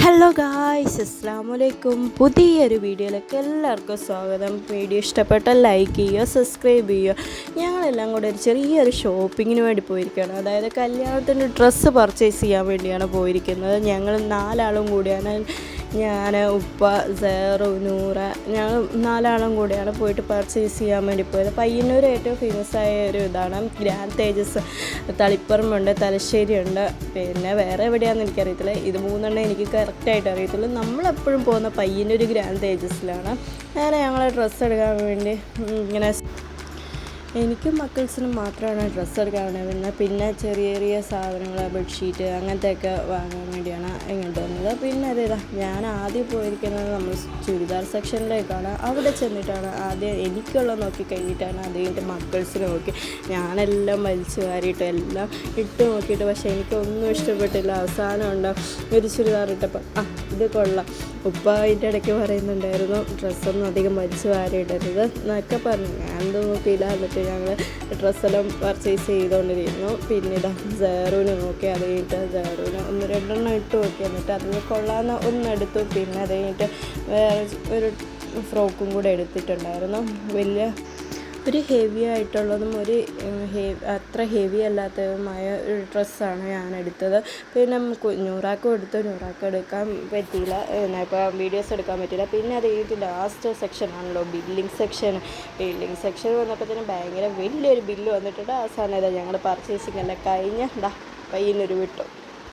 Hello guys അസ്സാമലൈക്കും പുതിയൊരു വീഡിയോയിലേക്ക് എല്ലാവർക്കും സ്വാഗതം. വീഡിയോ ഇഷ്ടപ്പെട്ട ലൈക്ക് ചെയ്യുക സബ്സ്ക്രൈബ് ചെയ്യുക. ഞങ്ങളെല്ലാം കൂടെ ഒരു ചെറിയൊരു ഷോപ്പിങ്ങിന് വേണ്ടി പോയിരിക്കുകയാണ്. അതായത് കല്യാണത്തിന്റെ ഡ്രസ്സ് പർച്ചേസ് ചെയ്യാൻ വേണ്ടിയാണ് പോയിരിക്കുന്നത്. ഞങ്ങൾ നാലാളും കൂടിയാണ്. ഞാൻ ഉപ്പ സേറു നൂറ ഞങ്ങൾ നാലാളും കൂടിയാണ് പോയിട്ട് പർച്ചേസ് ചെയ്യാൻ വേണ്ടി പോയത്. പയ്യന്നൂർ ഏറ്റവും ഫേമസ് ആയ ഒരു ഇതാണ്. ഗ്രാൻഡ് തേജസ് തളിപ്പറമ്പുണ്ട് തലശ്ശേരിയുണ്ട്. പിന്നെ വേറെ എവിടെയാണെന്ന് എനിക്കറിയത്തില്ല. ഇത് മൂന്നെണ്ണം എനിക്ക് കറക്റ്റായിട്ട് അറിയത്തുള്ളൂ നമ്മളെപ്പോഴും പോകുന്ന പയ്യന്നൂർ ഗ്രാൻഡ് തേജസ്സിലാണ്. അങ്ങനെ ഞങ്ങൾ ഡ്രസ്സ് എടുക്കാൻ വേണ്ടി ഇങ്ങനെ എനിക്കും മക്കൾസിനും മാത്രമാണ് ഡ്രസ്സ് എടുക്കാൻ വേണ്ടി പിന്നെ ചെറിയ ചെറിയ സാധനങ്ങൾ ബെഡ്ഷീറ്റ് അങ്ങനത്തെയൊക്കെ വാങ്ങാൻ വേണ്ടിയാണ് ഇങ്ങോട്ട് വന്നത്. പിന്നെ അതേതാ ഞാൻ ആദ്യം പോയിരിക്കുന്നത് നമ്മൾ ചുരിദാർ സെക്ഷനിലേക്കാണ്. അവിടെ ചെന്നിട്ടാണ് ആദ്യം എനിക്കുള്ള നോക്കി കഴിഞ്ഞിട്ടാണ് അത് കഴിഞ്ഞിട്ട് മക്കൾസിന് നോക്കി. ഞാനെല്ലാം വലിച്ചു വാരിയിട്ട് എല്ലാം ഇട്ട് നോക്കിയിട്ട് പക്ഷേ എനിക്കൊന്നും ഇഷ്ടപ്പെട്ടില്ല. അവസാനം ഉണ്ടോ ഒരു ചുരിദാർ ഇട്ടപ്പോൾ ആ ഇത് കൊള്ളാം. ഉപ്പ അതിന്റെ ഇടയ്ക്ക് പറയുന്നുണ്ടായിരുന്നു ഡ്രസ്സൊന്നും അധികം വലിച്ചു വാരിയിടരുത് എന്നൊക്കെ പറഞ്ഞു. ഞാനെന്ത് നോക്കിയില്ല എന്നിട്ട് ഞങ്ങൾ ഡ്രസ്സെല്ലാം പർച്ചേസ് ചെയ്തുകൊണ്ടിരുന്നു പിന്നെ ഇതാ ജേറൂന് നോക്കി അത് കഴിഞ്ഞിട്ട് ജേറൂന് ഒന്ന് രണ്ടെണ്ണം ഇട്ട് നോക്കി. എന്നിട്ട് അതിന് കൊള്ളാന്ന് ഒന്നെടുത്തു പിന്നെ അത് കഴിഞ്ഞിട്ട് വേറെ ഒരു ഫ്രോക്കും കൂടെ എടുത്തിട്ടുണ്ടായിരുന്നു. വലിയ ഒരു ഹെവി ആയിട്ടുള്ളതും ഒരു അത്ര ഹെവി അല്ലാത്തതുമായ ഒരു ഡ്രസ്സാണ് ഞാൻ എടുത്തത്. പിന്നെ നൂറാക്കും എടുത്തു നൂറാക്കും എടുക്കാൻ പറ്റിയില്ല. ഇപ്പോൾ വീഡിയോസ് എടുക്കാൻ പറ്റിയില്ല. പിന്നെ അത് കഴിഞ്ഞിട്ട് ലാസ്റ്റ് സെക്ഷൻ ആണല്ലോ ബില്ലിംഗ് സെക്ഷൻ ബില്ലിംഗ് സെക്ഷൻ വന്നപ്പോഴത്തേനും ഭയങ്കര വലിയൊരു ബില്ല് വന്നിട്ടുണ്ട്. അവസാനം ഇതാ ഞങ്ങൾ പർച്ചേസിങ് എല്ലാം കഴിഞ്ഞ് ഡാ പയ്യന്നൊരു വിട്ടു.